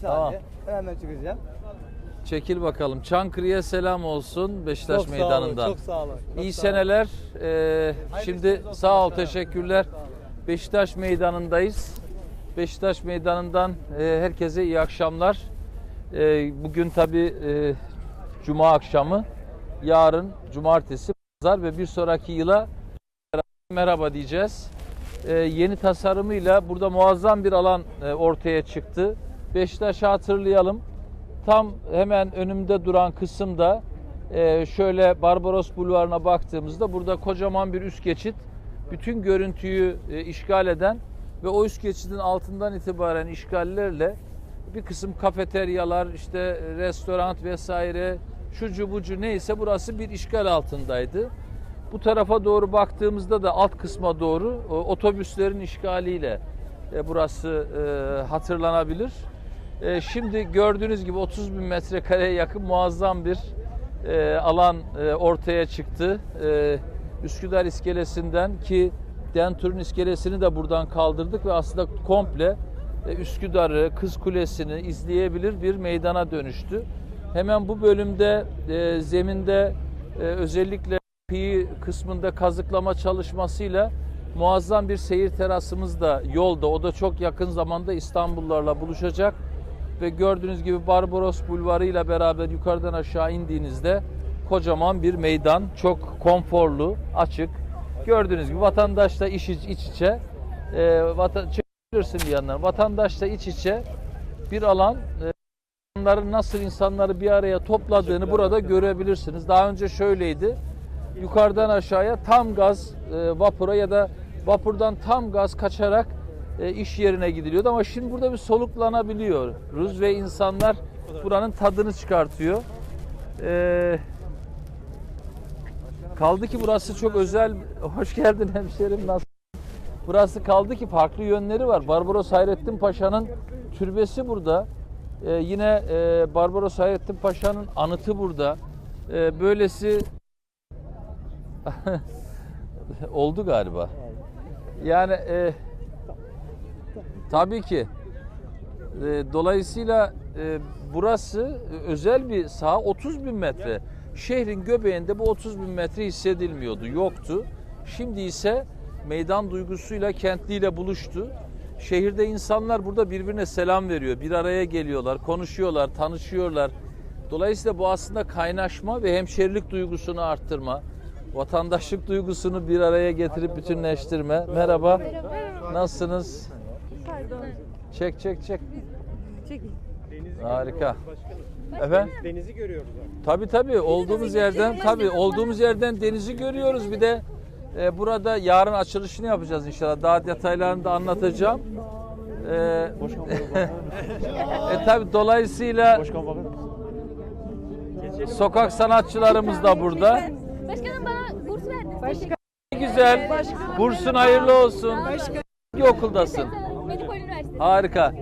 Saniye. Hemen çıkacağım. Çekil bakalım. Çankırı'ya selam olsun Beşiktaş Çok sağ olun, Meydanı'ndan. çok sağ olun, çok İyi sağ olun. seneler. Ee, şimdi sağ ol, teşekkürler. Beşiktaş Meydanı'ndayız. Beşiktaş Meydanı'ndan e, herkese iyi akşamlar. E, bugün tabi Cuma akşamı, yarın Cumartesi, Pazar ve bir sonraki yıla merhaba diyeceğiz. E, yeni tasarımıyla burada muazzam bir alan e, ortaya çıktı. Beşiktaş'ı hatırlayalım. Tam hemen önümde duran kısımda e, şöyle Barbaros Bulvarı'na baktığımızda burada kocaman bir üst geçit bütün görüntüyü e, işgal eden ve o üst geçidin altından itibaren işgallerle bir kısım kafeteryalar, işte restoran vesaire, şucu bucu neyse burası bir işgal altındaydı. Bu tarafa doğru baktığımızda da alt kısma doğru o, otobüslerin işgaliyle e, burası e, hatırlanabilir. E, şimdi gördüğünüz gibi 30 bin metrekareye yakın muazzam bir e, alan e, ortaya çıktı. E, Üsküdar iskelesinden ki Dentur'un iskelesini de buradan kaldırdık ve aslında komple e, Üsküdar'ı, Kız Kulesi'ni izleyebilir bir meydana dönüştü. Hemen bu bölümde e, zeminde e, özellikle kıyı kısmında kazıklama çalışmasıyla muazzam bir seyir terasımız da yolda. O da çok yakın zamanda İstanbullularla buluşacak. Ve gördüğünüz gibi Barbaros Bulvarı ile beraber yukarıdan aşağı indiğinizde kocaman bir meydan. Çok konforlu, açık. Gördüğünüz gibi vatandaşla iç, iç, iç içe. E, vatan, çekebilirsin bir yandan. Vatandaşla iç içe bir alan. E, insanların nasıl insanları bir araya topladığını burada görebilirsiniz. Daha önce şöyleydi. Yukarıdan aşağıya tam gaz e, vapura ya da vapurdan tam gaz kaçarak e, iş yerine gidiliyordu ama şimdi burada bir soluklanabiliyoruz ve insanlar buranın tadını çıkartıyor. E, kaldı ki burası çok özel. Hoş geldin hemşerim nasıl? Burası kaldı ki farklı yönleri var. Barbaros Hayrettin Paşa'nın türbesi burada. Ee, yine e, Barbaros Hayrettin Paşa'nın anıtı burada. Ee, böylesi oldu galiba. Yani e, tabii ki e, dolayısıyla e, burası özel bir saha 30 bin metre. Şehrin göbeğinde bu 30 bin metre hissedilmiyordu, yoktu. Şimdi ise meydan duygusuyla kentliyle buluştu. Şehirde insanlar burada birbirine selam veriyor, bir araya geliyorlar, konuşuyorlar, tanışıyorlar. Dolayısıyla bu aslında kaynaşma ve hemşerilik duygusunu arttırma, vatandaşlık duygusunu bir araya getirip bütünleştirme. Merhaba. Nasılsınız? Pardon. Çek çek çek. Çekil. Harika. Efendim? Denizi görüyoruz abi. Tabii tabii olduğumuz yerden tabii olduğumuz yerden denizi görüyoruz. Bir de e, burada yarın açılışını yapacağız inşallah. Daha detaylarını da anlatacağım. E, e tabii dolayısıyla sokak sanatçılarımız da burada. Başkanım bana burs verdi. Başka Ne güzel. Bursun hayırlı olsun. Hangi okuldasın? Medipol Üniversitesi. Harika.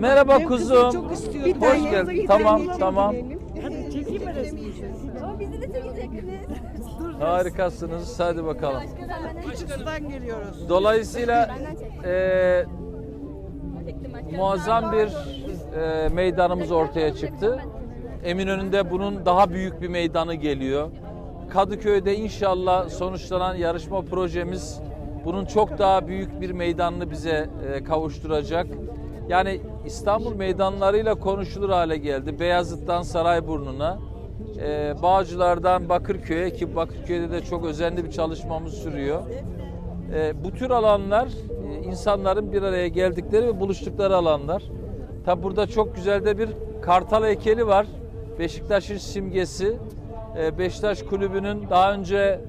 Merhaba kızım kuzum. çok istiyor. Hoş geldin. Tamam tamam. Hadi çekeyim mi resmi? Ama bizi de çekecektiniz. Harikasınız. Hadi bakalım. Başkanım geliyoruz. Dolayısıyla e, muazzam bir e, meydanımız ortaya çıktı. Eminönü'nde bunun daha büyük bir meydanı geliyor. Kadıköy'de inşallah sonuçlanan yarışma projemiz bunun çok daha büyük bir meydanını bize e, kavuşturacak. Yani İstanbul meydanlarıyla konuşulur hale geldi. Beyazıt'tan Sarayburnu'na, e, Bağcılar'dan Bakırköy'e ki Bakırköy'de de çok özenli bir çalışmamız sürüyor. E, bu tür alanlar e, insanların bir araya geldikleri ve buluştukları alanlar. Tabi burada çok güzel de bir kartal heykeli var. Beşiktaş'ın simgesi. Beşiktaş Kulübü'nün daha önce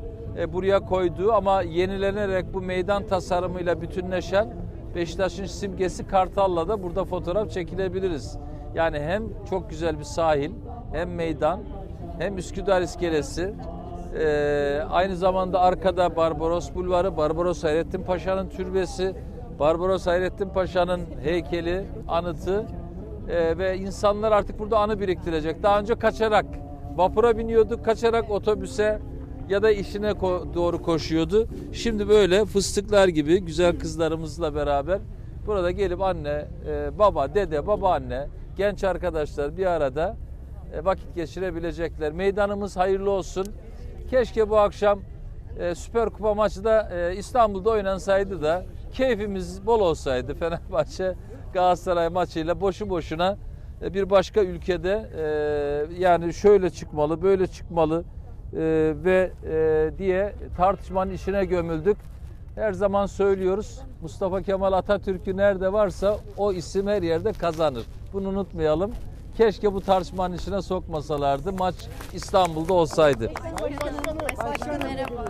buraya koyduğu ama yenilenerek bu meydan tasarımıyla bütünleşen Beşiktaş'ın simgesi Kartal'la da burada fotoğraf çekilebiliriz. Yani hem çok güzel bir sahil, hem meydan, hem Üsküdar iskelesi, ee, aynı zamanda arkada Barbaros Bulvarı, Barbaros Hayrettin Paşa'nın türbesi, Barbaros Hayrettin Paşa'nın heykeli, anıtı Ee, ve insanlar artık burada anı biriktirecek. Daha önce kaçarak vapura biniyorduk, kaçarak otobüse ya da işine ko- doğru koşuyordu. Şimdi böyle fıstıklar gibi güzel kızlarımızla beraber burada gelip anne, e, baba, dede, babaanne genç arkadaşlar bir arada e, vakit geçirebilecekler. Meydanımız hayırlı olsun. Keşke bu akşam e, Süper Kupa maçı da e, İstanbul'da oynansaydı da keyfimiz bol olsaydı Fenerbahçe Galatasaray maçıyla boşu boşuna e, bir başka ülkede e, yani şöyle çıkmalı böyle çıkmalı e, ve e, diye tartışmanın işine gömüldük. Her zaman söylüyoruz Mustafa Kemal Atatürk'ü nerede varsa o isim her yerde kazanır. Bunu unutmayalım. Keşke bu tartışmanın içine sokmasalardı. Maç İstanbul'da olsaydı. Başkanım, başkanım merhaba.